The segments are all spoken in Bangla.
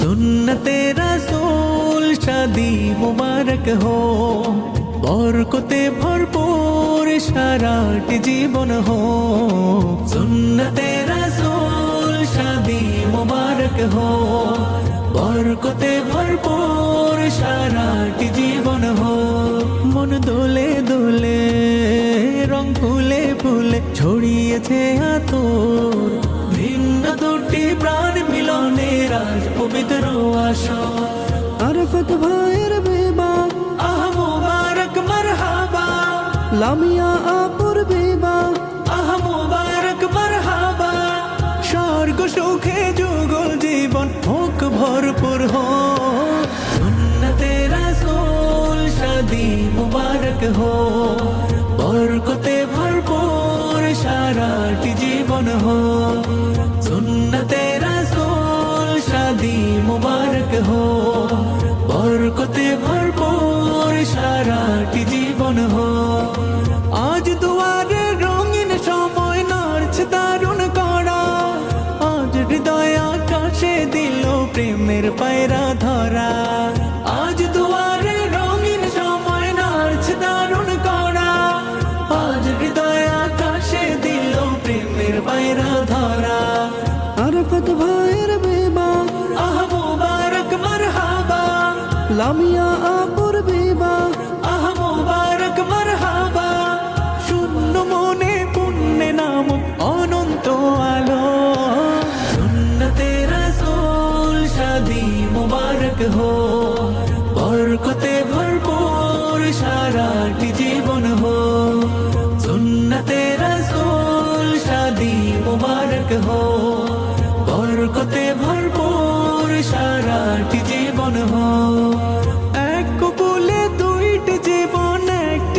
সুন্নতে রাসূল শাদি মুবারক হো। বরকতে ভরপুর সারাটি জীবন হো। সুন্নতে রাসূল শাদি মুবারক হো। বরকতে ভরপুর সারাটি জীবন হো। মন দোলে দোলে, রং ফুলে ফুলে ছড়িয়েছে আতর। ভিন্ন দুটি প্রাণ আজ পবিত্র আসর। আরফত ভাইয়ের বিবাহ আহ মুবারক মারহাবা। লামিয়া আপুর বিবাহ আহ মুবারক মারহাবা। স্বর্গ সুখে যুগল জীবন হোক ভরপুর হো। সুন্নতে রাসূল শাদি মুবারক হো। বরকতে ভরপুর সারাটি জীবন হো। মুবারক হো বরকতে ভরপুর সারাটি জীবন হো আজ দুয়ারে রঙিন সময় নাড়ছে দারুণ করা আজ হৃদয় আকাশে দিল প্রেমের পায়রা ধরা। আজ দুয়ারে রঙিন সময় নাড়ছে দারুণ করা আজ হৃদয় আকাশে দিল প্রেমের পায়রা ধরা। লামিয়া আপুর বিবাহ আহ মুবারক মারহাবা। শূন্য মনে পুণ্যে নাম অনন্ত আলো। সুন্নতে রাসূল শাদি মুবারক হো, বরকতে ভরপুর সারাটি জীবন হো। সুন্নতে রাসূল শাদি মুবারক হো, বরকতে ভরপুর সারাটি জীবন হো।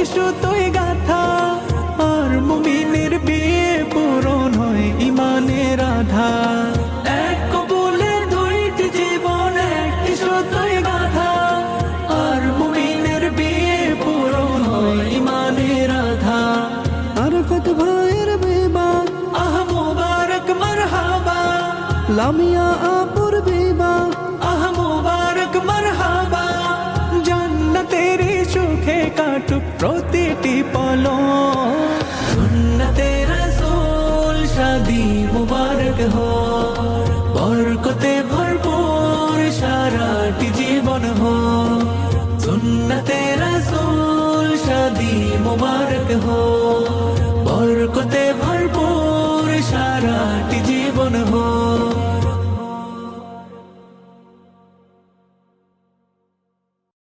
সুতোয় গাথা আর মুমিনের বিয়ে পূরণ হয় ইমানের এক কবুলে দুইটি জীবন একটি সুতোয় গাথা আর মুমিনের বিয়ে পূরণ হয় ইমানের ভাইয়ের বিবাহ? আহ মুবারক মারহাবা। লামিয়া আপুর বিবাহ। প্রতিটি পল সুন্নতে শাদি মুবারক হো বরকতে ভরপুর, সারাটি জীবন হো সুন্নতে রাসূল, শাদি মুবারক হো বরকতে